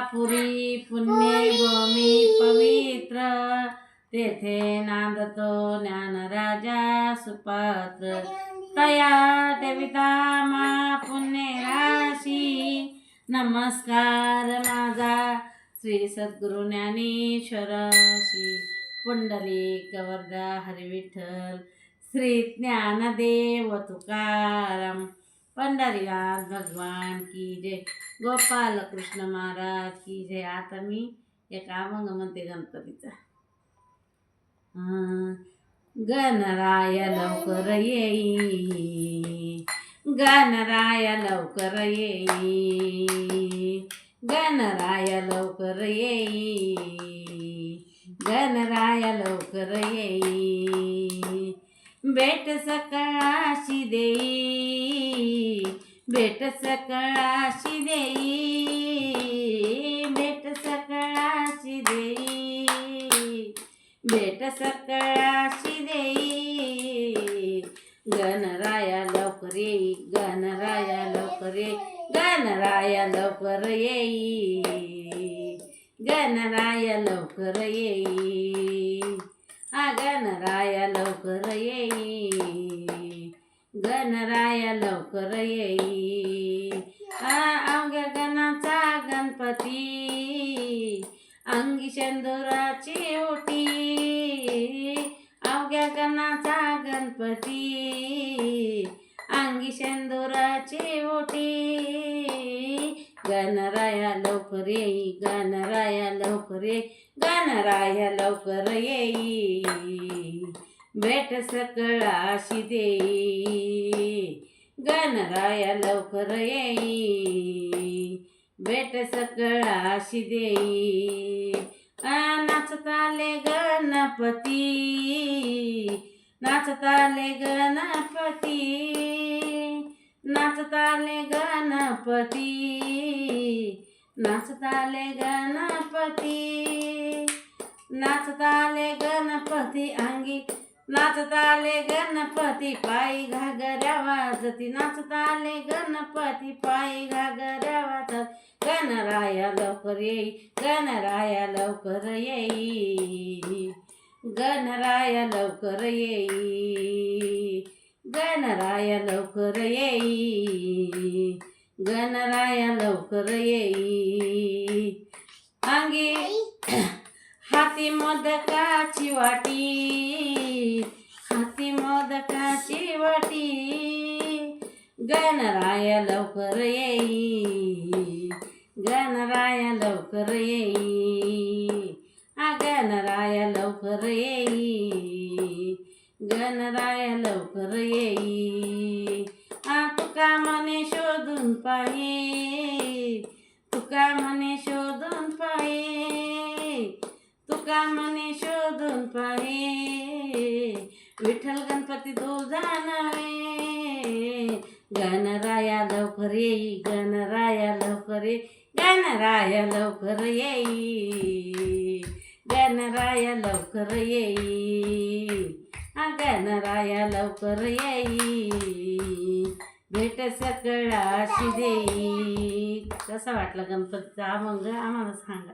पुरी पुण्यभूमी पवित्र. तेथे नांदतो ज्ञानराजा सुपात्र. तया देविता मा पुण्य राशी. नमस्कार माझा श्री सद्गुरु ज्ञानेश्वराशी. पुंडलिक वरदा हरी विठ्ठल श्री ज्ञानदेव तुकाराम. पंढरीनाथ भगवान की जय. गोपाल कृष्ण महाराज की जय. आता मी एक अभंग म्हणते गणपतीचा. अं, गणराय लवकर येई. गणराय लवकर येई. गणराय लवकर येई. गणराय लवकर येई. भेट सकळाशी देई भेट सकळाशी देई भेट सकळाशी देई भेट सकळाशी देई. गणराया लवकर येई गणराया लवकर येई गणराया लवकर येई गणराया लवकर येई. गणराया लवकर येई गणराया लवकर येई अवघ्या गणाचा गणपती. अंगी चंदुराची ओटी. अवघ्या गणाचा गणपती. अंगी चंदुराची ओटी. गणराया लवकर येई गणराया लवकर येई गणराया लवकर येई. भेट सकळाशी देई गणराया लवकर येई. भेट सकळाशी देई नाचताले गणपती नाचताले गणपती. नाचताले गणपती नाचताले गणपती नाचताले गणपती अंगी नाचताले गणपती पायी घागऱ्या वाजती नाचताले गणपती पायी घागऱ्या वाजत गणराया लवकर येई गणराया लवकर येई गणराया लवकर येई. गणराया लवकर येई. गणराया लवकर येई. अंगी हाती मोदकाची वाटी. हाती मोदकाची वाटी. गणराया लवकर येई. गणराया लवकर येई. आ गणराया लवकर येई. गणराया लवकर येई. हा तुका मने शोधून पाये तुका मने शोधून पाये तुका मने शोधून पाये विठ्ठल गणपती तुझा जाणारे गणराया लवकर येई गणराया लवकर ये गणराया लवकर येई. गणराया लवकर येई. गणराया लवकर येई. भेट सकळाशी देई. कसा वाटला गणपतीचा? अभंग आम्हाला सांगा.